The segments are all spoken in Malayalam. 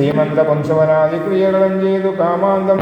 ശ്രീമന്ത പുംസവനാദി ക്രിയകളും ചെയ്തു കാമാന്തം.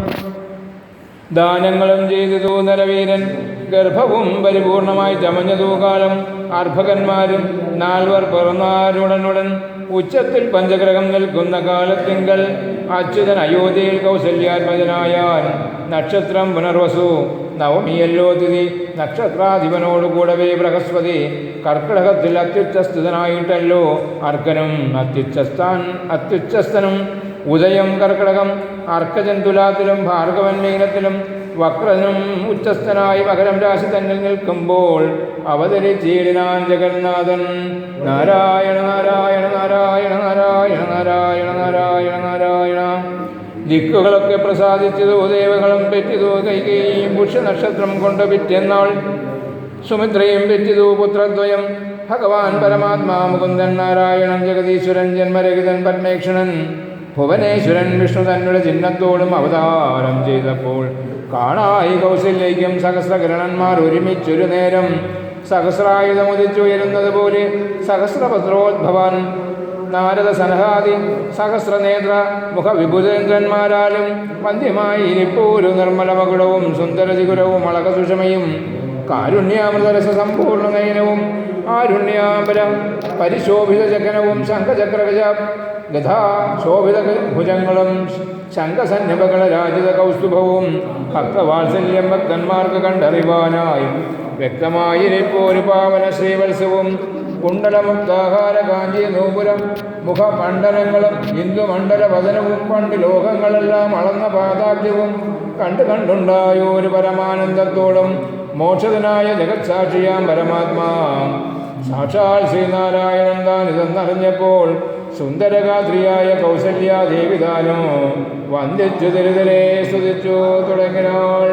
ദാനങ്ങളും ചെയ്തു നരവീരൻ. ഗർഭവും പരിപൂർണമായി ചമഞ്ഞതു കാലം അർഭകന്മാരും നാൽവർ പിറന്നാരുടനുടൻ ഉച്ചത്തിൽ പഞ്ചഗ്രഹം നിൽക്കുന്ന കാലത്തിങ്കൽ അച്യുതൻ അയോധ്യയിൽ കൗസല്യാത്മജനായാൻ. നക്ഷത്രം പുനർവസു. നവമിയല്ലോ തിഥി. നക്ഷത്രാധിപനോടുകൂടവേ ബൃഹസ്പതി. കർക്കിടകത്തിൽ അത്യുച്ചസ്ഥിതനായിട്ടല്ലോ അർക്കനും. അത്യുച്ചസ്ഥാൻ അത്യുച്ചസ്ഥനും ഉദയം കർക്കിടകം അർക്കജൻ തുലാത്തിലും ഭാർഗവൻ മീനത്തിലും വക്രനും ഉച്ചസ്ഥനായി മകരം രാശി തന്നിൽ നിൽക്കുമ്പോൾ അവതരിച്ചീടിനാൻ ജഗന്നാഥൻ. നാരായണ നാരായണ നാരായണ നാരായണ നാരായണ നാരായണ നാരായണ. ദിക്കുകളൊക്കെ പ്രസാദിച്ചതോ ദേവകളും പെറ്റിതോ കൈകയും പുഷ്യനക്ഷത്രം കൊണ്ട് പിറ്റെന്നാൾ സുമിത്രയും പെറ്റിതോ പുത്രദ്വയം ഭഗവാൻ പരമാത്മാ മുകുന്ദൻ നാരായണൻ ജഗദീശ്വരൻ ജന്മരഹിതൻ പത്മേക്ഷണൻ ഭുവനേശ്വരൻ വിഷ്ണു തന്നുടെ ചിഹ്നത്തോടും അവതാരം ചെയ്തപ്പോൾ കാണായി കൗശല്യയ്ക്കും സഹസ്രകിരണന്മാർ ഒരുമിച്ചൊരു നേരം സഹസ്രായുധമുദിച്ചുയരുന്നത് പോലെ സഹസ്രപത്രോദ്ഭവൻ നാരദ സനഹാദി സഹസ്രനേത്ര മുഖവിഭുജേന്ദ്രന്മാരാലും വന്ധ്യമായി ഇരിപ്പോരു നിർമ്മലമകുടവും സുന്ദരചികുരവും അളകസുഷമയും കാരുണ്യാമൃതരസ സമ്പൂർണ നയനവും ആരുണ്യാംബര പരിശോഭിത ചകനവും ശംഖചക്രഗജ ഗഥാ ശോഭിത ഭുജങ്ങളും ശംഖസന്നിഭകള രാജിത കൗസ്തുഭവും ഭക്തവാത്സല്യം ഭക്തന്മാർക്ക് കണ്ടറിവാനായി. വ്യക്തമായിരിപ്പോരു പാവന ശ്രീവത്സവും കുണ്ടലമുക്താഹാര കാഞ്ചി നൂപുരം മുഖമണ്ഡലങ്ങളും ഹിന്ദുമണ്ഡല വചനവും പണ്ട് ലോകങ്ങളെല്ലാം അളന്ന പാതാബ്ജവും കണ്ടു കണ്ടുണ്ടായൊരു പരമാനന്ദത്തോടും മോക്ഷതനായ ജഗത്സാക്ഷിയാം പരമാത്മാ. സാക്ഷാൽ ശ്രീനാരായണൻ താൻ ഇതെന്നറിഞ്ഞപ്പോൾ സുന്ദരഗാത്രിയായ കൗസല്യാദേവിതാനോ വന്ദിച്ചു തിരുതലേ സ്തുതിച്ചു തുടങ്ങിനാൾ